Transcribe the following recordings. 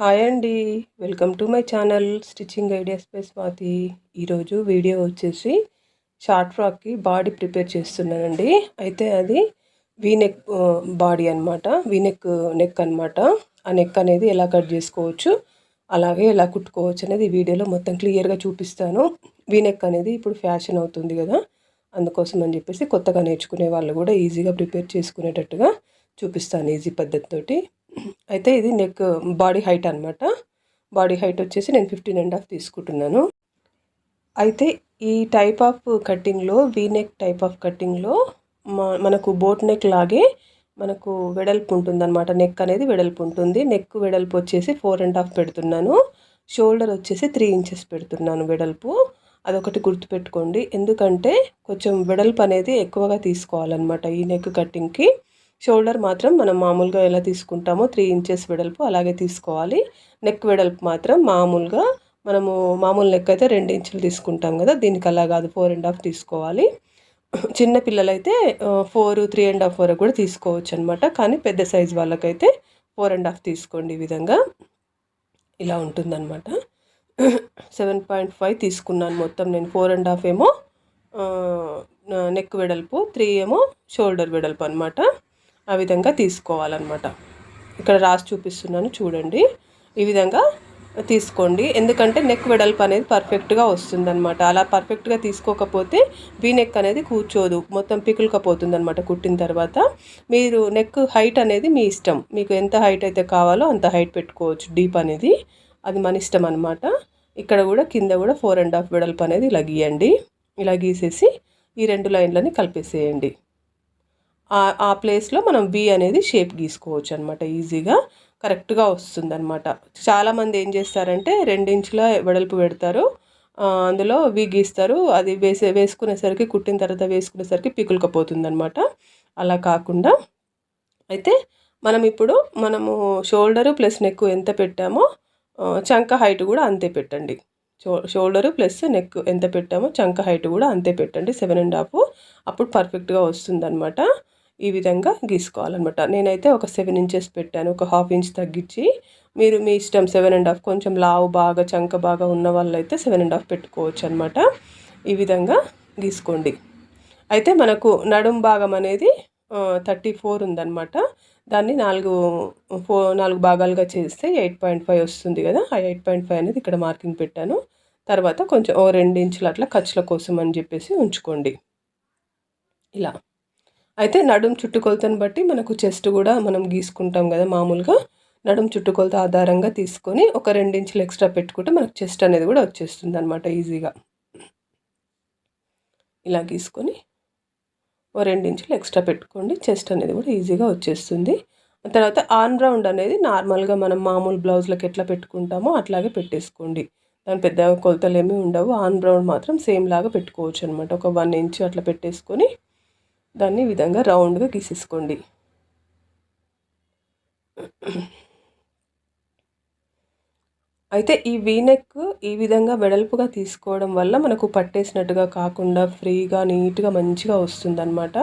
Hi అండి. Welcome to my channel stitching ideas by Swathi. ఈరోజు video వచ్చేసి short ఫ్రాక్కి body prepare చేస్తున్నానండి. అయితే అది వీనెక్ బాడీ అనమాట వీనెక్ నెక్ అనమాట ఆ నెక్ అనేది ఎలా కట్ చేసుకోవచ్చు అలాగే ఎలా కుట్టుకోవచ్చు అనేది ఈ వీడియోలో మొత్తం క్లియర్గా చూపిస్తాను. వీనెక్ అనేది ఇప్పుడు ఫ్యాషన్ అవుతుంది కదా అందుకోసం అని చెప్పేసి కొత్తగా నేర్చుకునే వాళ్ళు కూడా ఈజీగా ప్రిపేర్ చేసుకునేటట్టుగా చూపిస్తాను ఈజీ పద్ధతితోటి. అయితే ఇది నెక్ బాడీ హైట్ అనమాట బాడీ హైట్ వచ్చేసి నేను ఫిఫ్టీన్ అండ్ హాఫ్ తీసుకుంటున్నాను. అయితే ఈ టైప్ ఆఫ్ కటింగ్లో వీ నెక్ టైప్ ఆఫ్ కటింగ్లో మనకు బోట్ నెక్ లాగే మనకు వెడల్పు ఉంటుంది అనమాట నెక్ అనేది వెడల్పు ఉంటుంది. నెక్ వెడల్పు వచ్చేసి ఫోర్ అండ్ హాఫ్ పెడుతున్నాను. షోల్డర్ వచ్చేసి త్రీ ఇంచెస్ పెడుతున్నాను వెడల్పు. అదొకటి గుర్తుపెట్టుకోండి. ఎందుకంటే కొంచెం వెడల్పు అనేది ఎక్కువగా తీసుకోవాలన్నమాట ఈ నెక్ కటింగ్కి షోల్డర్ మాత్రం మనం మామూలుగా ఎలా తీసుకుంటామో త్రీ ఇంచెస్ వెడల్పు అలాగే తీసుకోవాలి. నెక్ వెడల్పు మాత్రం మామూలుగా మనము మామూలు నెక్ అయితే రెండు ఇంచులు తీసుకుంటాం కదా దీనికి అలా కాదు ఫోర్ అండ్ హాఫ్ తీసుకోవాలి. చిన్న పిల్లలైతే ఫోర్ త్రీ అండ్ హాఫ్ వరకు కూడా తీసుకోవచ్చు అనమాట కానీ పెద్ద సైజు వాళ్ళకైతే ఫోర్ అండ్ హాఫ్ తీసుకోండి ఈ విధంగా. ఇలా ఉంటుందన్నమాట. సెవెన్ పాయింట్ ఫైవ్ తీసుకున్నాను మొత్తం నేను. ఫోర్ అండ్ హాఫ్ ఏమో నెక్ వెడల్పు త్రీ ఏమో షోల్డర్ వెడల్పు అనమాట ఆ విధంగా తీసుకోవాలన్నమాట. ఇక్కడ రాసి చూపిస్తున్నాను చూడండి. ఈ విధంగా తీసుకోండి. ఎందుకంటే నెక్ వెడల్పు అనేది పర్ఫెక్ట్గా వస్తుందన్నమాట. అలా పర్ఫెక్ట్గా తీసుకోకపోతే వీ నెక్ అనేది కూర్చోదు. మొత్తం పికులుకపోతుంది అనమాట కుట్టిన తర్వాత. మీరు నెక్ హైట్ అనేది మీ ఇష్టం. మీకు ఎంత హైట్ అయితే కావాలో అంత హైట్ పెట్టుకోవచ్చు డీప్ అనేది. అది మన ఇష్టం అనమాట ఇక్కడ కూడా కింద కూడా ఫోర్ అండ్ హాఫ్ వెడల్పు అనేది ఇలా గీయండి. ఇలా గీసేసి ఈ రెండు లైన్లని కలిపేసేయండి. ఆ ప్లేస్లో మనం వి అనేది షేప్ గీసుకోవచ్చు అనమాట ఈజీగా కరెక్ట్గా వస్తుంది అనమాట చాలామంది ఏం చేస్తారంటే రెండించుల వెడల్పు పెడతారు. అందులో వి గీస్తారు. అది వేసే వేసుకునేసరికి కుట్టిన తర్వాత వేసుకునేసరికి పికులుకపోతుంది అనమాట అలా కాకుండా అయితే మనం ఇప్పుడు మనము షోల్డరు ప్లస్ నెక్ ఎంత పెట్టామో చంక హైట్ కూడా అంతే పెట్టండి. షో షోల్డరు ప్లస్ నెక్ ఎంత పెట్టామో చంక హైట్ కూడా అంతే పెట్టండి. సెవెన్ అండ్ హాఫ్ అప్పుడు పర్ఫెక్ట్గా వస్తుందన్నమాట. ఈ విధంగా గీసుకోవాలన్నమాట. నేనైతే ఒక సెవెన్ ఇంచెస్ పెట్టాను ఒక హాఫ్ ఇంచ్ తగ్గించి. మీరు మీ ఇష్టం సెవెన్ అండ్ హాఫ్ కొంచెం లావు బాగా చంక బాగా ఉన్న వాళ్ళైతే సెవెన్ అండ్ హాఫ్ పెట్టుకోవచ్చు అనమాట ఈ విధంగా గీసుకోండి. అయితే మనకు నడుం భాగం అనేది థర్టీ ఫోర్ ఉందన్నమాట. దాన్ని నాలుగు ఫో నాలుగు భాగాలుగా చేస్తే ఎయిట్ పాయింట్ ఫైవ్ వస్తుంది కదా. ఆ ఎయిట్ పాయింట్ ఫైవ్ అనేది ఇక్కడ మార్కింగ్ పెట్టాను. తర్వాత కొంచెం ఓ రెండు ఇంచులు అట్లా ఖర్చుల కోసం అని చెప్పేసి ఉంచుకోండి. ఇలా. అయితే నడుం చుట్టుకొలతను బట్టి మనకు చెస్ట్ కూడా మనం గీసుకుంటాం కదా మామూలుగా. నడుం చుట్టుకొలత ఆధారంగా తీసుకొని ఒక రెండించులు ఎక్స్ట్రా పెట్టుకుంటే మనకు చెస్ట్ అనేది కూడా వచ్చేస్తుంది అనమాట ఈజీగా. ఇలా గీసుకొని ఓ రెండించులు ఎక్స్ట్రా పెట్టుకోండి చెస్ట్ అనేది కూడా ఈజీగా వచ్చేస్తుంది. తర్వాత ఆన్ రౌండ్ అనేది నార్మల్గా మనం మామూలు బ్లౌజ్లకు ఎట్లా పెట్టుకుంటామో అట్లాగే పెట్టేసుకోండి. దాని పెద్ద కొలతలు ఏమీ ఉండవు. ఆన్ రౌండ్ మాత్రం సేమ్ లాగా పెట్టుకోవచ్చు అనమాట ఒక వన్ ఇంచ్ అట్లా పెట్టేసుకొని దాన్ని విధంగా రౌండ్గా గీసేసుకోండి. అయితే ఈ వీనెక్ ఈ విధంగా వెడల్పుగా తీసుకోవడం వల్ల మనకు పట్టేసినట్టుగా కాకుండా ఫ్రీగా నీట్గా మంచిగా వస్తుందన్నమాట.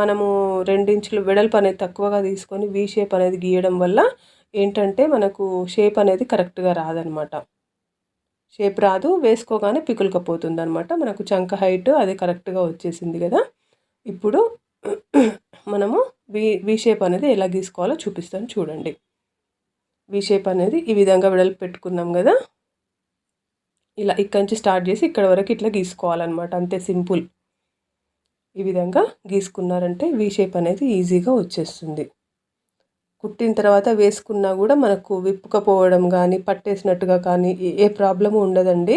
మనము రెండించులు వెడల్పు అనేది తక్కువగా తీసుకొని వీ షేప్ అనేది గీయడం వల్ల ఏంటంటే మనకు షేప్ అనేది కరెక్ట్గా రాదనమాట షేప్ రాదు వేసుకోగానే పికులుకపోతుంది అనమాట మనకు చంక హైట్ అది కరెక్ట్గా వచ్చేసింది కదా. ఇప్పుడు మనము వి వి షేప్ అనేది ఎలా గీసుకోవాలో చూపిస్తాను చూడండి. వి షేప్ అనేది ఈ విధంగా వెడల్పు పెట్టుకున్నాం కదా. ఇలా ఇక్కడి నుంచి స్టార్ట్ చేసి ఇక్కడ వరకు ఇట్లా గీసుకోవాలన్నమాట అంతే సింపుల్. ఈ విధంగా గీసుకున్నారంటే వి షేప్ అనేది ఈజీగా వచ్చేస్తుంది. కుట్టిన తర్వాత వేసుకున్నా కూడా మనకు విప్పుకపోవడం కానీ పట్టేసినట్టుగా కానీ ఏ ప్రాబ్లము ఉండదండి.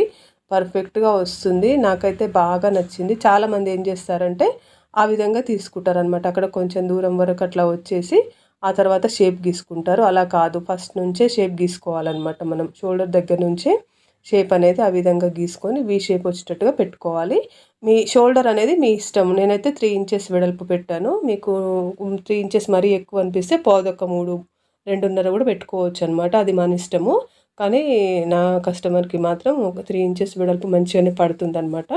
పర్ఫెక్ట్గా వస్తుంది. నాకైతే బాగా నచ్చింది. చాలామంది ఏం చేస్తారంటే ఆ విధంగా తీసుకుంటారనమాట అక్కడ కొంచెం దూరం వరకు అట్లా వచ్చేసి ఆ తర్వాత షేప్ గీసుకుంటారు. అలా కాదు. ఫస్ట్ నుంచే షేప్ గీసుకోవాలన్నమాట మనం. షోల్డర్ దగ్గర నుంచే షేప్ అనేది ఆ విధంగా గీసుకొని వీ షేప్ వచ్చేటట్టుగా పెట్టుకోవాలి. మీ షోల్డర్ అనేది మీ ఇష్టం. నేనైతే త్రీ ఇంచెస్ వెడల్పు పెట్టాను. మీకు త్రీ ఇంచెస్ మరీ ఎక్కువ అనిపిస్తే పోదొక్క మూడు రెండున్నర కూడా పెట్టుకోవచ్చు అనమాట అది మన ఇష్టము. కానీ నా కస్టమర్కి మాత్రం ఒక త్రీ ఇంచెస్ వెడల్పు మంచిగానే పడుతుంది అనమాట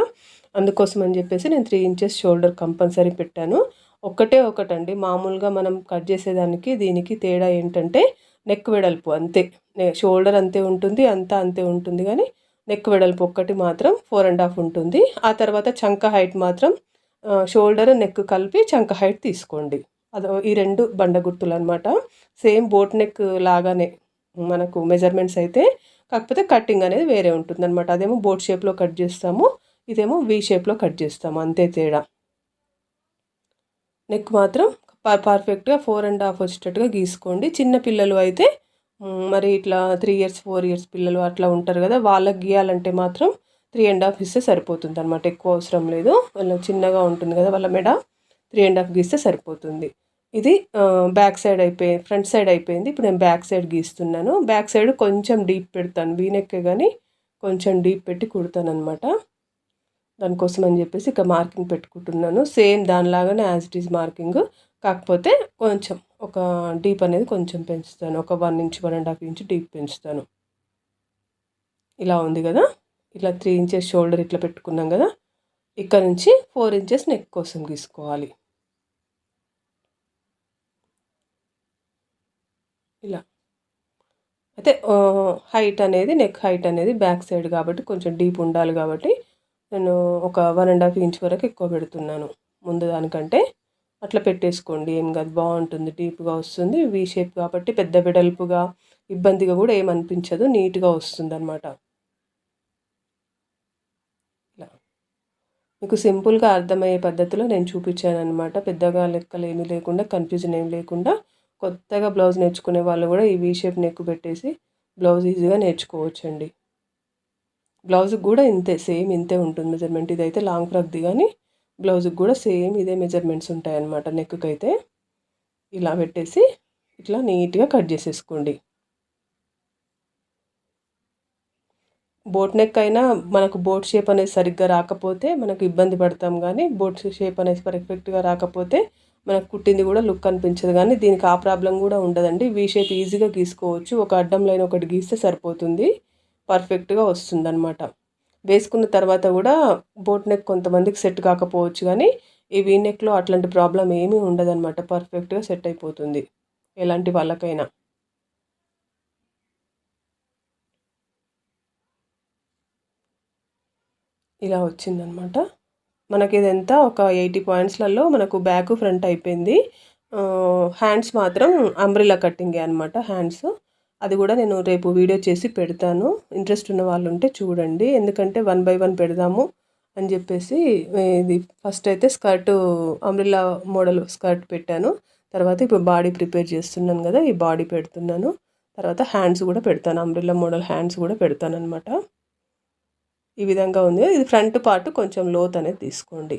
అందుకోసం అని చెప్పేసి నేను త్రీ ఇంచెస్ షోల్డర్ కంపల్సరీ పెట్టాను. ఒక్కటే ఒకటండి. మామూలుగా మనం కట్ చేసేదానికి దీనికి తేడా ఏంటంటే నెక్ వెడల్పు అంతే. షోల్డర్ అంతే ఉంటుంది అంతా అంతే ఉంటుంది. కానీ నెక్ వెడల్పు ఒక్కటి మాత్రం ఫోర్ అండ్ హాఫ్ ఉంటుంది. ఆ తర్వాత చంక హైట్ మాత్రం షోల్డర్ నెక్ కలిపి చంక హైట్ తీసుకోండి. అది ఈ రెండు బండ గుర్తులు అనమాట సేమ్ బోట్ నెక్ లాగానే మనకు మెజర్మెంట్స్ అయితే కాకపోతే కటింగ్ అనేది వేరే ఉంటుంది అనమాట అదేమో బోట్ షేప్లో కట్ చేస్తాము ఇదేమో వీ షేప్లో కట్ చేస్తాము. అంతే తేడా. నెక్ మాత్రం పర్ఫెక్ట్గా ఫోర్ అండ్ హాఫ్ వచ్చేటట్టుగా గీసుకోండి. చిన్న పిల్లలు అయితే మరి ఇట్లా త్రీ ఇయర్స్ ఫోర్ ఇయర్స్ పిల్లలు అట్లా ఉంటారు కదా వాళ్ళకి గీయాలంటే మాత్రం త్రీ అండ్ హాఫ్ ఇస్తే సరిపోతుంది అనమాట ఎక్కువ అవసరం లేదు. వాళ్ళ చిన్నగా ఉంటుంది కదా వాళ్ళ మెడ త్రీ అండ్ హాఫ్ గీస్తే సరిపోతుంది. ఇది బ్యాక్ సైడ్ అయిపోయింది ఫ్రంట్ సైడ్ అయిపోయింది. ఇప్పుడు నేను బ్యాక్ సైడ్ గీస్తున్నాను. బ్యాక్ సైడ్ కొంచెం డీప్ పెడతాను. వీనెక్కే కానీ కొంచెం డీప్ పెట్టి కుడతాను అనమాట దానికోసం అని చెప్పేసి ఇక మార్కింగ్ పెట్టుకుంటున్నాను. సేమ్ దానిలాగానే యాజ్ ఇట్ ఈజ్ మార్కింగ్. కాకపోతే కొంచెం ఒక డీప్ అనేది కొంచెం పెంచుతాను. ఒక one inch one and half inch deep పెంచుతాను. ఇలా ఉంది కదా? ఇట్లా త్రీ ఇంచెస్ షోల్డర్ ఇట్లా పెట్టుకున్నాం కదా? ఇక్కడ నుంచి ఫోర్ ఇంచెస్ నెక్ కోసం గీసుకోవాలి. ఇలా. అయితే హైట్ అనేది నెక్ హైట్ అనేది బ్యాక్ సైడ్ కాబట్టి కొంచెం డీప్ ఉండాలి కాబట్టి నేను ఒక వన్ అండ్ హాఫ్ ఇంచ్ వరకు ఎక్కువ పెడుతున్నాను. ముందు దానికంటే అట్లా పెట్టేసుకోండి. ఏం కాదు బాగుంటుంది డీప్గా వస్తుంది వీ షేప్ కాబట్టి పెద్ద వెడల్పుగా ఇబ్బందిగా కూడా ఏమనిపించదు నీట్గా వస్తుంది అనమాట ఇలా. మీకు సింపుల్గా అర్థమయ్యే పద్ధతిలో నేను చూపించాను అనమాట పెద్దగా లెక్కలు ఏమీ లేకుండా కన్ఫ్యూజన్ ఏం లేకుండా కొత్తగా బ్లౌజ్ నేర్చుకునే వాళ్ళు కూడా ఈ వీ షేప్ నెక్ పెట్టేసి బ్లౌజ్ ఈజీగా నేర్చుకోవచ్చండి. బ్లౌజ్కి కూడా ఇంతే సేమ్ ఇంతే ఉంటుంది మెజర్మెంట్ ఇదైతే లాంగ్ ఫ్రాక్ది కానీ బ్లౌజ్కి కూడా సేమ్ ఇదే మెజర్మెంట్స్ ఉంటాయి అన్నమాట నెక్కి అయితే ఇలా పెట్టేసి ఇట్లా నీట్గా కట్ చేసేసుకోండి. బోట్ నెక్ అయినా మనకు బోట్ షేప్ అనేది సరిగ్గా రాకపోతే మనకు ఇబ్బంది పడతాం కానీ బోట్ షేప్ అనేది పర్ఫెక్ట్గా రాకపోతే మనకు కుట్టింది కూడా లుక్ అనిపించదు. కానీ దీనికి ఆ ప్రాబ్లం కూడా ఉండదండి. వీ షేప్ ఈజీగా గీసుకోవచ్చు. ఒక అడ్డం లైన్ ఒకటి గీస్తే సరిపోతుంది. పర్ఫెక్ట్గా వస్తుంది అనమాట వేసుకున్న తర్వాత కూడా బోట్ నెక్ కొంతమందికి సెట్ కాకపోవచ్చు కానీ ఈ వీ నెక్లో అట్లాంటి ప్రాబ్లం ఏమీ ఉండదన్నమాట. పర్ఫెక్ట్గా సెట్ అయిపోతుంది. ఎలాంటి వాళ్ళకైనా. ఇలా వచ్చిందనమాట మనకి ఇదంతా ఒక ఎయిటీ పాయింట్స్లలో మనకు బ్యాక్ ఫ్రంట్ అయిపోయింది. హ్యాండ్స్ మాత్రం అంబ్రిలా కట్టింగే అనమాట హ్యాండ్స్. అది కూడా నేను రేపు వీడియో చేసి పెడతాను. ఇంట్రెస్ట్ ఉన్న వాళ్ళు ఉంటే చూడండి. ఎందుకంటే వన్ బై వన్ పెడదాము అని చెప్పేసి ఇది ఫస్ట్ అయితే స్కర్ట్ అంబ్రిలా మోడల్ స్కర్ట్ పెట్టాను. తర్వాత ఇప్పుడు బాడీ ప్రిపేర్ చేస్తున్నాను కదా ఈ బాడీ పెడుతున్నాను. తర్వాత హ్యాండ్స్ కూడా పెడతాను. అంబ్రిల్లా మోడల్ హ్యాండ్స్ కూడా పెడతాను అనమాట ఈ విధంగా ఉంది. ఇది ఫ్రంట్ పార్ట్ కొంచెం లోత్ అనేది తీసుకోండి.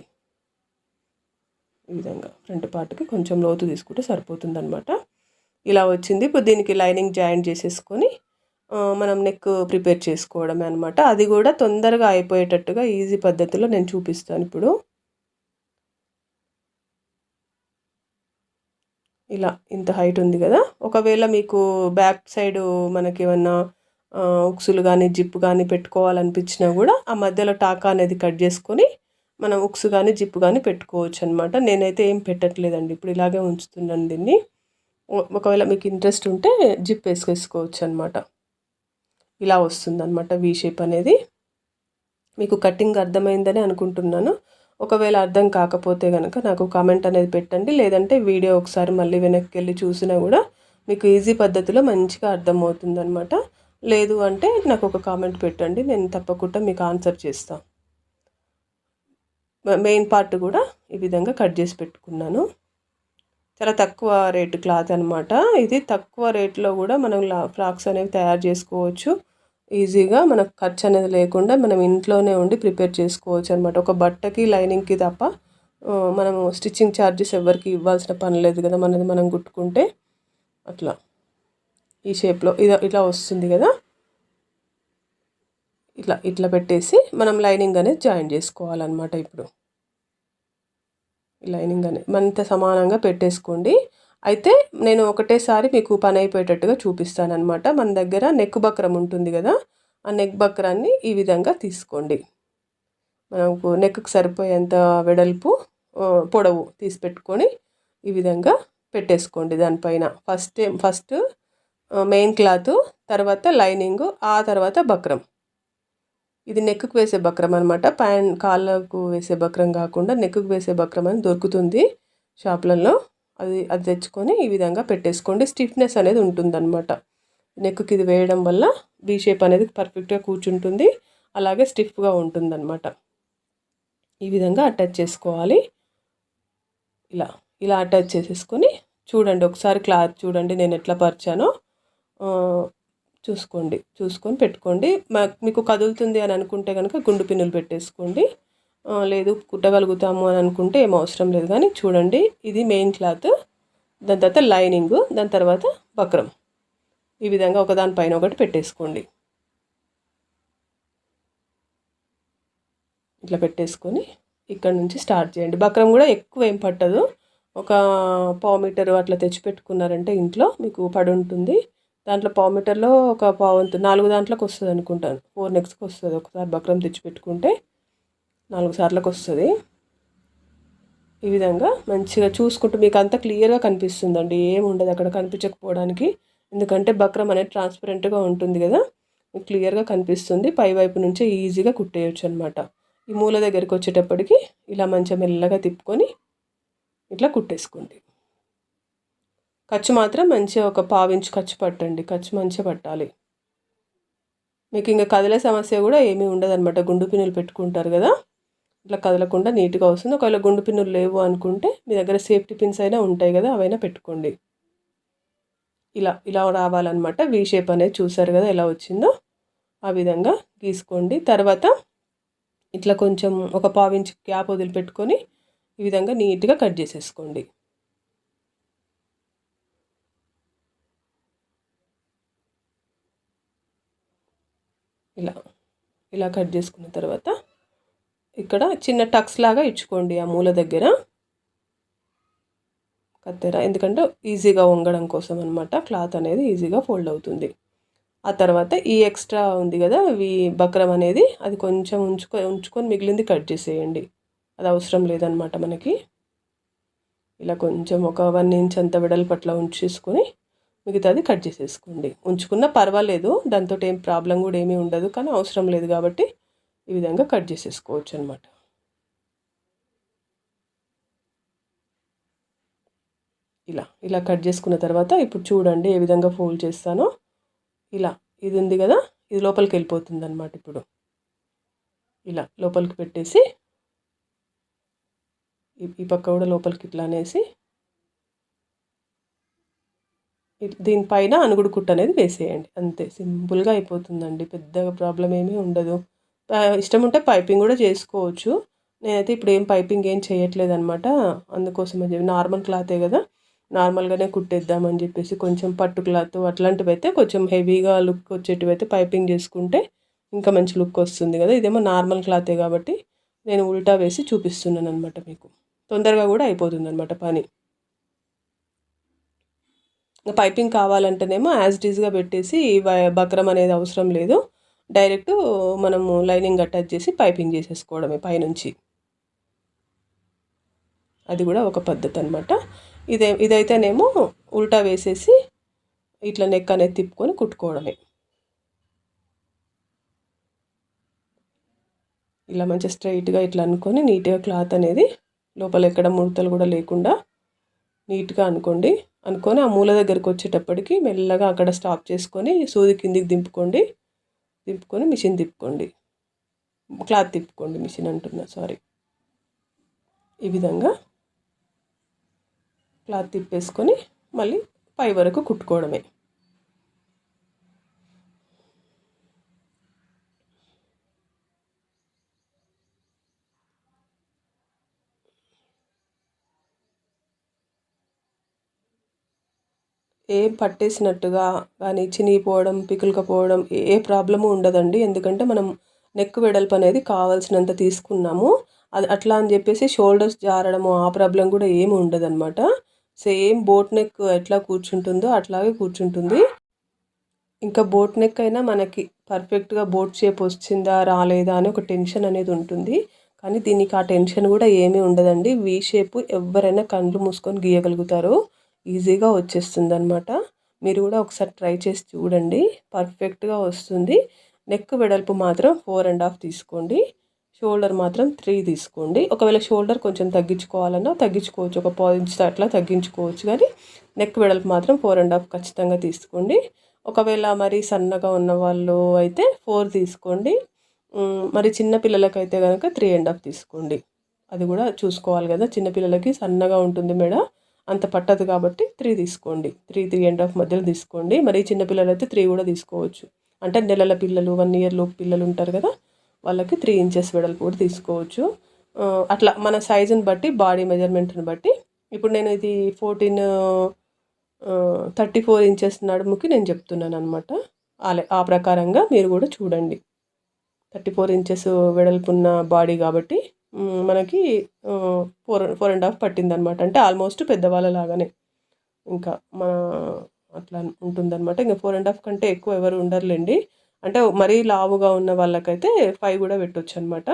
ఈ విధంగా ఫ్రంట్ పార్ట్కి కొంచెం లోతు తీసుకుంటే సరిపోతుంది అనమాట ఇలా వచ్చింది. ఇప్పుడు దీనికి లైనింగ్ జాయింట్ చేసేసుకొని మనం నెక్ ప్రిపేర్ చేసుకోవడమే అనమాట అది కూడా తొందరగా అయిపోయేటట్టుగా ఈజీ పద్ధతిలో నేను చూపిస్తాను ఇప్పుడు. ఇలా ఇంత హైట్ ఉంది కదా. ఒకవేళ మీకు బ్యాక్ సైడ్ మనకి ఏమన్నా ఉక్సులు కానీ జిప్ కానీ పెట్టుకోవాలనిపించినా కూడా ఆ మధ్యలో టాకా అనేది కట్ చేసుకొని మనం ఉక్స్ కానీ జిప్ కానీ పెట్టుకోవచ్చు అనమాట నేనైతే ఏం పెట్టట్లేదండి. ఇప్పుడు ఇలాగే ఉంచుతున్నాను దీన్ని. ఒకవేళ మీకు ఇంట్రెస్ట్ ఉంటే జిప్ వేసుకేసుకోవచ్చు అనమాట ఇలా వస్తుంది అనమాట వీ షేప్ అనేది. మీకు కటింగ్ అర్థమైందని అనుకుంటున్నాను. ఒకవేళ అర్థం కాకపోతే కనుక నాకు కామెంట్ అనేది పెట్టండి. లేదంటే వీడియో ఒకసారి మళ్ళీ వెనక్కి వెళ్ళి చూసినా కూడా మీకు ఈజీ పద్ధతిలో మంచిగా అర్థమవుతుంది అనమాట లేదు అంటే నాకు ఒక కామెంట్ పెట్టండి నేను తప్పకుండా మీకు ఆన్సర్ చేస్తాను మెయిన్ పార్ట్ కూడా ఈ విధంగా కట్ చేసి పెట్టుకున్నాను. చాలా తక్కువ రేటు క్లాత్ అనమాట ఇది తక్కువ రేట్లో కూడా మనం ఫ్రాక్స్ అనేవి తయారు చేసుకోవచ్చు. ఈజీగా మనకు ఖర్చు అనేది లేకుండా మనం ఇంట్లోనే ఉండి ప్రిపేర్ చేసుకోవచ్చు అనమాట ఒక బట్టకి లైనింగ్కి తప్ప మనము స్టిచ్చింగ్ ఛార్జెస్ ఎవరికి ఇవ్వాల్సిన పని లేదు కదా మనది మనం కుట్టుకుంటే అట్లా. ఈ షేప్లో ఇది ఇట్లా వస్తుంది కదా? ఇట్లా ఇట్లా పెట్టేసి మనం లైనింగ్ అనేది జాయిన్ చేసుకోవాలన్నమాట ఇప్పుడు. లైనింగ్ అనేది మనంత సమానంగా పెట్టేసుకోండి. అయితే నేను ఒకటేసారి మీకు పని అయిపోయేటట్టుగా చూపిస్తాను మన దగ్గర నెక్ బక్రం ఉంటుంది కదా? ఆ నెక్ బక్రాన్ని ఈ విధంగా తీసుకోండి. మనకు నెక్కి సరిపోయేంత వెడల్పు పొడవు తీసి పెట్టుకొని ఈ విధంగా పెట్టేసుకోండి దానిపైన. ఫస్ట్ ఫస్ట్ మెయిన్ క్లాత్ తర్వాత లైనింగ్ ఆ తర్వాత బక్రం. ఇది నెక్కు వేసే బక్రం అనమాట ప్యాంట్ కాళ్ళకు వేసే బక్రం కాకుండా నెక్కుకు వేసే బక్రం అని దొరుకుతుంది షాప్లలో. అది అది తెచ్చుకొని ఈ విధంగా పెట్టేసుకోండి. స్టిఫ్నెస్ అనేది ఉంటుందన్నమాట. నెక్కుకి ఇది వేయడం వల్ల బీ షేప్ అనేది పర్ఫెక్ట్గా కూర్చుంటుంది. అలాగే స్టిఫ్గా ఉంటుందన్నమాట. ఈ విధంగా అటాచ్ చేసుకోవాలి. ఇలా ఇలా అటాచ్ చేసేసుకొని చూడండి. ఒకసారి క్లాత్ చూడండి నేను ఎట్లా పరిచానో. చూసుకోండి చూసుకొని పెట్టుకోండి. మీకు కదులుతుంది అని అనుకుంటే కనుక గుండు పిన్నులు పెట్టేసుకోండి. లేదు కుట్టగలుగుతాము అని అనుకుంటే ఏం అవసరం లేదు కానీ చూడండి ఇది మెయిన్ క్లాత్. దాని తర్వాత లైనింగ్ దాని తర్వాత బక్రం ఈ విధంగా ఒకదానిపైన ఒకటి పెట్టేసుకోండి. ఇట్లా పెట్టేసుకొని ఇక్కడ నుంచి స్టార్ట్ చేయండి. బక్రం కూడా ఎక్కువ ఏం పట్టదు. ఒక పావు మీటర్ అట్లా తెచ్చి పెట్టుకున్నారంటే ఇంట్లో మీకు పడి ఉంటుంది దాంట్లో పావు మీటర్లో ఒక పావు నాలుగు దాంట్లోకి వస్తుంది అనుకుంటాను. ఫోర్ నెక్స్ట్కి వస్తుంది. ఒకసారి బక్రం తెచ్చి పెట్టుకుంటే నాలుగు సార్లకు వస్తుంది. ఈ విధంగా మంచిగా చూసుకుంటూ మీకు అంతా క్లియర్గా కనిపిస్తుందండి. ఏముండదు అక్కడ కనిపించకపోవడానికి. ఎందుకంటే బక్రం అనేది ట్రాన్స్పరెంట్గా ఉంటుంది కదా. మీకు క్లియర్గా కనిపిస్తుంది. పై వైపు నుంచే ఈజీగా కుట్టేయచ్చు అనమాట ఈ మూల దగ్గరికి వచ్చేటప్పటికి ఇలా మంచిగా మెల్లగా తిప్పుకొని ఇట్లా కుట్టేసుకోండి. ఖర్చు మాత్రం మంచిగా ఒక పావించు ఖర్చు పట్టండి. ఖర్చు మంచిగా పట్టాలి. మీకు ఇంకా కదిలే సమస్య కూడా ఏమీ ఉండదన్నమాట. గుండు పిన్నులు పెట్టుకుంటారు కదా? ఇట్లా కదలకుండా నీట్గా వస్తుంది. ఒకవేళ గుండు పిన్నులు లేవు అనుకుంటే మీ దగ్గర సేఫ్టీ పిన్స్ అయినా ఉంటాయి కదా? అవైనా పెట్టుకోండి. ఇలా ఇలా రావాలన్నమాట. వీ షేప్ అనేది చూసారు కదా ఎలా వచ్చిందో? ఆ విధంగా గీసుకోండి. తర్వాత ఇట్లా కొంచెం ఒక పావించి గ్యాప్ వదిలిపెట్టుకొని ఈ విధంగా నీట్గా కట్ చేసేసుకోండి. ఇలా ఇలా కట్ చేసుకున్న తర్వాత ఇక్కడ చిన్న టక్స్ లాగా ఇచ్చుకోండి ఆ మూల దగ్గర. కత్తెర ఎందుకంటే ఈజీగా వంగడం కోసం అనమాట క్లాత్ అనేది ఈజీగా ఫోల్డ్ అవుతుంది. ఆ తర్వాత ఈ ఎక్స్ట్రా ఉంది కదా ఈ బక్రం అనేది అది కొంచెం ఉంచుకో ఉంచుకొని మిగిలింది కట్ చేసేయండి. అది అవసరం లేదనమాట మనకి. ఇలా కొంచెం ఒక వన్ ఇంచ్ అంత వెడల్పట్ల ఉంచేసుకొని మిగతాది కట్ చేసేసుకోండి. ఉంచుకున్న పర్వాలేదు దాంతో ఏం ప్రాబ్లం కూడా ఏమీ ఉండదు కానీ అవసరం లేదు కాబట్టి ఈ విధంగా కట్ చేసేసుకోవచ్చు అనమాట ఇలా ఇలా కట్ చేసుకున్న తర్వాత ఇప్పుడు చూడండి ఏ విధంగా ఫోల్డ్ చేస్తానో. ఇలా ఇది ఉంది కదా ఇది లోపలికి వెళ్ళిపోతుంది అనమాట ఇప్పుడు. ఇలా లోపలికి పెట్టేసి ఈ పక్క కూడా లోపలికి ఇట్లా అనేసి దీనిపైన అనుగుడు కుట్ట అనేది వేసేయండి. అంతే సింపుల్గా అయిపోతుందండి. పెద్దగా ప్రాబ్లం ఏమీ ఉండదు. ఇష్టం ఉంటే పైపింగ్ కూడా చేసుకోవచ్చు. నేనైతే ఇప్పుడు ఏం పైపింగ్ ఏం చేయట్లేదు అనమాట అందుకోసం అని చెప్పి నార్మల్ క్లాతే కదా. నార్మల్గానే కుట్టేద్దామని చెప్పేసి కొంచెం పట్టు క్లాత్ అట్లాంటివి అయితే కొంచెం హెవీగా లుక్ వచ్చేటివి అయితే పైపింగ్ చేసుకుంటే ఇంకా మంచి లుక్ వస్తుంది కదా. ఇదేమో నార్మల్ క్లాతే కాబట్టి నేను ఉల్టా వేసి చూపిస్తున్నాను అనమాట మీకు. తొందరగా కూడా అయిపోతుంది అనమాట పని. పైపింగ్ కావాలంటేనేమో యాజ్ డీజ్గా పెట్టేసి బక్రం అనేది అవసరం లేదు. డైరెక్ట్ మనము లైనింగ్ అటాచ్ చేసి పైపింగ్ చేసేసుకోవడమే పైనుంచి. అది కూడా ఒక పద్ధతి అనమాట ఇదే ఇదైతేనేమో ఉల్టా వేసేసి ఇట్లా నెక్ అనేది తిప్పుకొని కుట్టుకోవడమే. ఇలా మంచి స్ట్రైట్గా ఇట్లా అనుకొని నీట్గా క్లాత్ అనేది లోపల ఎక్కడ ముడతలు కూడా లేకుండా నీట్గా అనుకోండి. అనుకొని ఆ మూల దగ్గరికి వచ్చేటప్పటికి మెల్లగా అక్కడ స్టాప్ చేసుకొని సూది కిందికి దింపుకోండి. దింపుకొని మిషన్ తిప్పుకోండి. క్లాత్ తిప్పుకోండి మిషన్ అంటున్నా సారీ ఈ విధంగా క్లాత్ తిప్పేసుకొని మళ్ళీ పై వరకు కుట్టుకోవడమే. ఏం పట్టేసినట్టుగా కానీ చినిగిపోవడం పికులుకపోవడం ఏ ప్రాబ్లము ఉండదండి. ఎందుకంటే మనం నెక్ వెడల్పు అనేది కావాల్సినంత తీసుకున్నాము. అది అట్లా అని చెప్పేసి షోల్డర్స్ జారడము ఆ ప్రాబ్లం కూడా ఏమి ఉండదన్నమాట. సేమ్ బోట్ నెక్ ఎట్లా కూర్చుంటుందో అట్లాగే కూర్చుంటుంది. ఇంకా బోట్ నెక్ అయినా మనకి పర్ఫెక్ట్గా బోట్ షేప్ వచ్చిందా రాలేదా అని ఒక టెన్షన్ అనేది ఉంటుంది. కానీ దీనికి ఆ టెన్షన్ కూడా ఏమీ ఉండదండి. వీ షేప్ ఎవరైనా కళ్ళు మూసుకొని గీయగలుగుతారు. ఈజీగా వచ్చేస్తుంది అనమాట మీరు కూడా ఒకసారి ట్రై చేసి చూడండి. పర్ఫెక్ట్గా వస్తుంది. నెక్ వెడల్పు మాత్రం ఫోర్ అండ్ హాఫ్ తీసుకోండి. షోల్డర్ మాత్రం త్రీ తీసుకోండి. ఒకవేళ షోల్డర్ కొంచెం తగ్గించుకోవాలన్నా తగ్గించుకోవచ్చు. ఒక పాయింట్స్ అట్లా తగ్గించుకోవచ్చు. కానీ నెక్ వెడల్పు మాత్రం ఫోర్ అండ్ హాఫ్ ఖచ్చితంగా తీసుకోండి. ఒకవేళ మరి సన్నగా ఉన్న వాళ్ళు అయితే ఫోర్ తీసుకోండి. మరి చిన్న పిల్లలకైతే కనుక త్రీ అండ్ హాఫ్ తీసుకోండి. అది కూడా చూసుకోవాలి కదా. చిన్నపిల్లలకి సన్నగా ఉంటుంది మేడం. అంత పట్టదు కాబట్టి త్రీ తీసుకోండి. త్రీ త్రీ అండ్ హాఫ్ మధ్యలో తీసుకోండి. మరి చిన్నపిల్లలు అయితే త్రీ కూడా తీసుకోవచ్చు. అంటే నెలల పిల్లలు వన్ ఇయర్లో పిల్లలు ఉంటారు కదా వాళ్ళకి త్రీ ఇంచెస్ వెడల్పు కూడా తీసుకోవచ్చు. అట్లా మన సైజుని బట్టి బాడీ మెజర్మెంట్ని బట్టి. ఇప్పుడు నేను ఇది ఫోర్టీన్ థర్టీ ఫోర్ ఇంచెస్ నడుముకి నేను చెప్తున్నాను అనమాట అలా ఆ ప్రకారంగా మీరు కూడా చూడండి. థర్టీ ఫోర్ ఇంచెస్ వెడల్పున్న బాడీ కాబట్టి మనకి ఫోర్ ఫోర్ అండ్ హాఫ్ పట్టిందనమాట. అంటే ఆల్మోస్ట్ పెద్దవాళ్ళ లాగానే ఇంకా మన అట్లా ఉంటుందన్నమాట ఇంకా ఫోర్ అండ్ హాఫ్ కంటే ఎక్కువ ఎవరు ఉండరులేండి. అంటే మరీ లావుగా ఉన్న వాళ్ళకైతే ఫైవ్ కూడా పెట్టొచ్చు అనమాట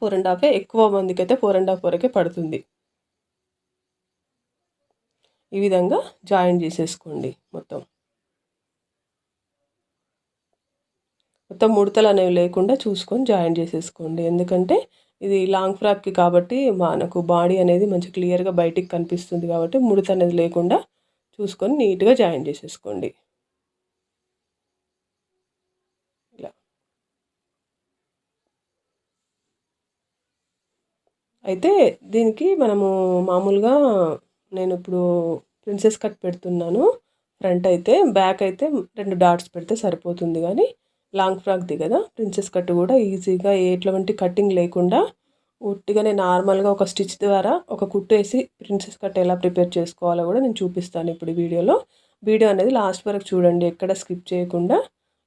ఫోర్ అండ్ హాఫే ఎక్కువ మందికి అయితే ఫోర్ అండ్ హాఫ్ వరకే పడుతుంది. ఈ విధంగా జాయిన్ చేసేసుకోండి మొత్తం. మొత్తం ముడతలు అనేవి లేకుండా చూసుకొని జాయిన్ చేసేసుకోండి. ఎందుకంటే ఇది లాంగ్ ఫ్రాక్కి కాబట్టి మనకు బాడీ అనేది మంచి క్లియర్గా బయటికి కనిపిస్తుంది కాబట్టి ముడత అనేది లేకుండా చూసుకొని నీట్గా జాయిన్ చేసేసుకోండి. ఇలా. అయితే దీనికి మనము మామూలుగా నేను ఇప్పుడు ప్రిన్సెస్ కట్ పెడుతున్నాను. ఫ్రంట్ అయితే బ్యాక్ అయితే రెండు డాట్స్ పెడితే సరిపోతుంది కానీ లాంగ్ ఫ్రాక్ది కదా? ప్రిన్సెస్ కట్ కూడా ఈజీగా ఎటువంటి కటింగ్ లేకుండా ఉట్టిగానే నార్మల్గా ఒక స్టిచ్ ద్వారా ఒక కుట్టు వేసి ప్రిన్సెస్ కట్ ఎలా ప్రిపేర్ చేసుకోవాలో కూడా నేను చూపిస్తాను ఇప్పుడు వీడియోలో. వీడియో అనేది లాస్ట్ వరకు చూడండి ఎక్కడ స్కిప్ చేయకుండా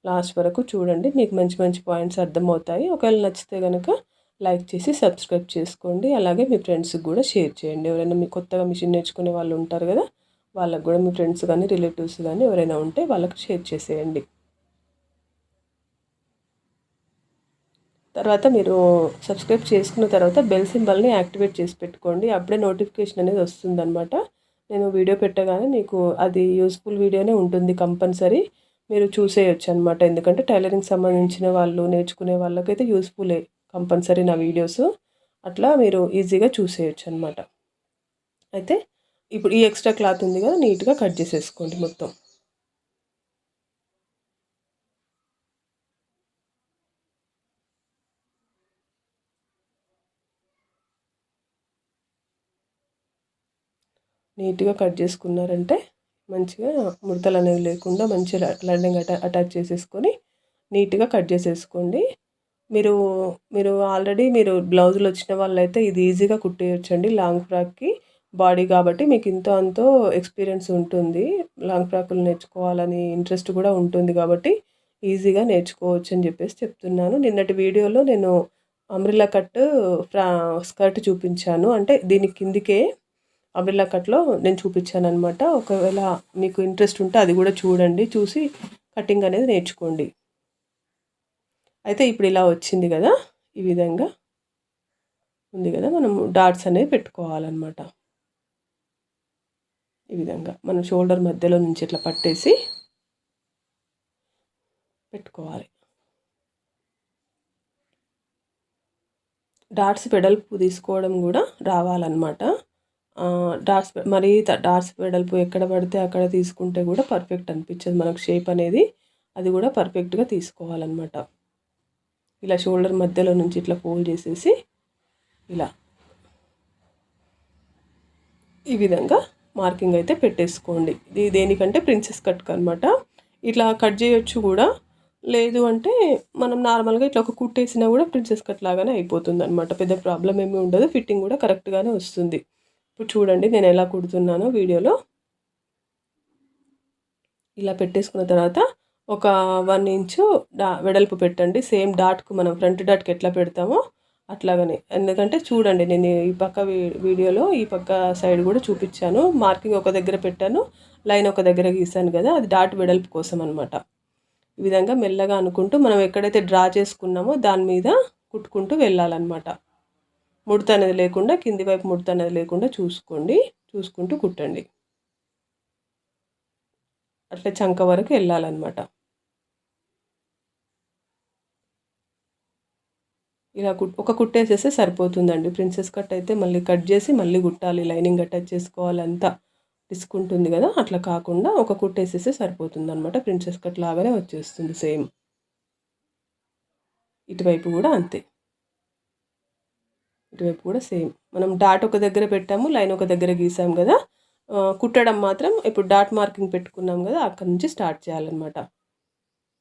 లాస్ట్ వరకు చూడండి. మీకు మంచి మంచి పాయింట్స్ అర్థమవుతాయి. ఒకవేళ నచ్చితే కనుక లైక్ చేసి సబ్స్క్రైబ్ చేసుకోండి. అలాగే మీ ఫ్రెండ్స్కి కూడా షేర్ చేయండి. ఎవరైనా మీ కొత్తగా మిషన్ నేర్చుకునే వాళ్ళు ఉంటారు కదా వాళ్ళకు కూడా మీ ఫ్రెండ్స్ కానీ రిలేటివ్స్ కానీ ఎవరైనా ఉంటే వాళ్ళకి షేర్ చేసేయండి. తర్వాత మీరు సబ్స్క్రైబ్ చేసుకున్న తర్వాత బెల్ సింబల్ని యాక్టివేట్ చేసి పెట్టుకోండి. అప్పుడే నోటిఫికేషన్ అనేది వస్తుందన్నమాట. నేను వీడియో పెట్టగానే మీకు అది యూస్ఫుల్ వీడియోనే ఉంటుంది కంపల్సరీ. మీరు చూసేయచ్చు అనమాట ఎందుకంటే టైలరింగ్ సంబంధించిన వాళ్ళు నేర్చుకునే వాళ్ళకైతే యూస్ఫులే కంపల్సరీ నా వీడియోస్ అట్లా మీరు ఈజీగా చూసేయచ్చు అనమాట అయితే ఇప్పుడు ఈ ఎక్స్ట్రా క్లాత్ ఉంది కదా నీట్గా కట్ చేసేసుకోండి మొత్తం. నీట్గా కట్ చేసుకున్నారంటే మంచిగా ముడతలు అనేవి లేకుండా మంచిగా లైనింగ్ అటా అటాచ్ చేసేసుకొని నీట్గా కట్ చేసేసుకోండి. మీరు మీరు ఆల్రెడీ మీరు బ్లౌజులు వచ్చిన వాళ్ళైతే ఇది ఈజీగా కుట్టేయచ్చండి లాంగ్ ఫ్రాక్కి. బాడీ కాబట్టి మీకు ఇంతో అంతో ఎక్స్పీరియన్స్ ఉంటుంది. లాంగ్ ఫ్రాకులు నేర్చుకోవాలని ఇంట్రెస్ట్ కూడా ఉంటుంది కాబట్టి ఈజీగా నేర్చుకోవచ్చు అని చెప్పేసి చెప్తున్నాను. నిన్నటి వీడియోలో నేను అమ్రిలా కట్ ఫ్రా స్కర్ట్ చూపించాను. అంటే దీని కిందికే అమ్రిలా కట్లో నేను చూపించాను అనమాట ఒకవేళ మీకు ఇంట్రెస్ట్ ఉంటే అది కూడా చూడండి. చూసి కటింగ్ అనేది నేర్చుకోండి. అయితే ఇప్పుడు ఇలా వచ్చింది కదా? ఈ విధంగా ఉంది కదా? మనం డాట్స్ అనేవి పెట్టుకోవాలన్నమాట. ఈ విధంగా మనం షోల్డర్ మధ్యలో నుంచి ఇట్లా పట్టేసి పెట్టుకోవాలి. డాట్స్ పెడల్పు తీసుకోవడం కూడా రావాలన్నమాట. డార్క్స్ మరీ డార్క్స్ వెడల్పు ఎక్కడ పడితే అక్కడ తీసుకుంటే కూడా పర్ఫెక్ట్ అనిపించదు. మనకు షేప్ అనేది అది కూడా పర్ఫెక్ట్గా తీసుకోవాలన్నమాట. ఇలా షోల్డర్ మధ్యలో నుంచి ఇట్లా ఫోల్డ్ చేసేసి ఇలా ఈ విధంగా మార్కింగ్ అయితే పెట్టేసుకోండి. ఇది దేనికంటే ప్రిన్సెస్ కట్కి అనమాట ఇట్లా కట్ చేయొచ్చు కూడా. లేదు అంటే మనం నార్మల్గా ఇట్లా ఒక కుట్టేసినా కూడా ప్రిన్సెస్ కట్ లాగానే అయిపోతుంది అనమాట పెద్ద ప్రాబ్లం ఏమీ ఉండదు. ఫిట్టింగ్ కూడా కరెక్ట్గానే వస్తుంది. ఇప్పుడు చూడండి నేను ఎలా కుడుతున్నానో వీడియోలో. ఇలా పెట్టేసుకున్న తర్వాత ఒక వన్ ఇంచు డా వెడల్పు పెట్టండి. సేమ్ డాట్కు మనం ఫ్రంట్ డాట్కి ఎట్లా పెడతామో అట్లాగనే. ఎందుకంటే చూడండి నేను ఈ పక్క వీడియోలో ఈ పక్క సైడ్ కూడా చూపించాను. మార్కింగ్ ఒక దగ్గర పెట్టాను. లైన్ ఒక దగ్గర గీసాను కదా అది డాట్ వెడల్పు కోసం అనమాట ఈ విధంగా మెల్లగా అనుకుంటూ మనం ఎక్కడైతే డ్రా చేసుకున్నామో దాని మీద కుట్టుకుంటూ వెళ్ళాలన్నమాట. ముడత అనేది లేకుండా కింది వైపు ముడత అనేది లేకుండా చూసుకోండి. చూసుకుంటూ కుట్టండి. అట్లా చంక వరకు వెళ్ళాలన్నమాట. ఇలా కుట్ ఒక కుట్టేసేస్తే సరిపోతుందండి. ప్రిన్సెస్ కట్ అయితే మళ్ళీ కట్ చేసి మళ్ళీ కుట్టాలి. లైనింగ్ అటాచ్ చేసుకోవాలంతా రిస్క్ ఉంటుంది కదా అట్లా కాకుండా ఒక కుట్టేసేస్తే సరిపోతుంది అనమాట ప్రిన్సెస్ కట్ లాగానే వచ్చేస్తుంది సేమ్. ఇటువైపు కూడా అంతే. ఇటువైపు కూడా సేమ్. మనం డాట్ ఒక దగ్గర పెట్టాము లైన్ ఒక దగ్గర గీసాం కదా. కుట్టడం మాత్రం ఇప్పుడు డాట్ మార్కింగ్ పెట్టుకున్నాం కదా అక్కడ నుంచి స్టార్ట్ చేయాలన్నమాట.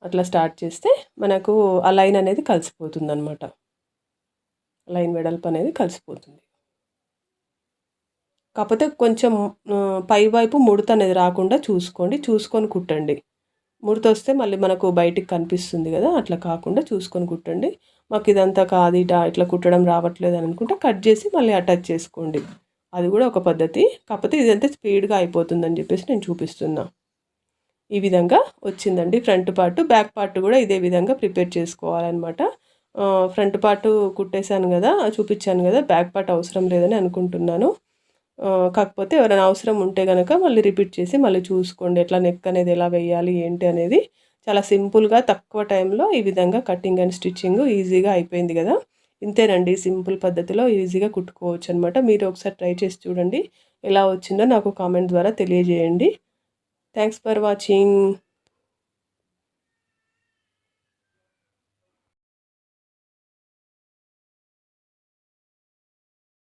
అట్లా స్టార్ట్ చేస్తే మనకు ఆ లైన్ అనేది కలిసిపోతుంది అనమాట లైన్ వెడల్పు అనేది కలిసిపోతుంది. కాకపోతే కొంచెం పై వైపు ముడత అనేది రాకుండా చూసుకోండి చూసుకొని కుట్టండి. ముడత వస్తే మళ్ళీ మనకు బయటికి కనిపిస్తుంది కదా అట్లా కాకుండా చూసుకొని కుట్టండి. మాకు ఇదంతా కాదు ఇట ఇట్లా కుట్టడం రావట్లేదు అని అనుకుంటే కట్ చేసి మళ్ళీ అటాచ్ చేసుకోండి. అది కూడా ఒక పద్ధతి. కాకపోతే ఇదంతా స్పీడ్గా అయిపోతుందని చెప్పేసి నేను చూపిస్తున్నా. ఈ విధంగా వచ్చిందండి ఫ్రంట్ పార్ట్. బ్యాక్ పార్ట్ కూడా ఇదే విధంగా ప్రిపేర్ చేసుకోవాలన్నమాట. ఫ్రంట్ పార్ట్ కుట్టేశాను కదా చూపించాను కదా బ్యాక్ పార్ట్ అవసరం లేదని అనుకుంటున్నాను. కాకపోతే ఎవరైనా అవసరం ఉంటే కనుక మళ్ళీ రిపీట్ చేసి మళ్ళీ చూసుకోండి. ఎట్లా నెక్ అనేది ఎలా వేయాలి ఏంటి అనేది. చాలా సింపుల్గా తక్కువ టైంలో ఈ విధంగా కటింగ్ అండ్ స్టిచ్చింగ్ ఈజీగా అయిపోయింది కదా. ఇంతేనండి. సింపుల్ పద్ధతిలో ఈజీగా కుట్టుకోవచ్చు అనమాట మీరు ఒకసారి ట్రై చేసి చూడండి. ఎలా వచ్చిందో నాకు కామెంట్ ద్వారా తెలియజేయండి. Thanks for watching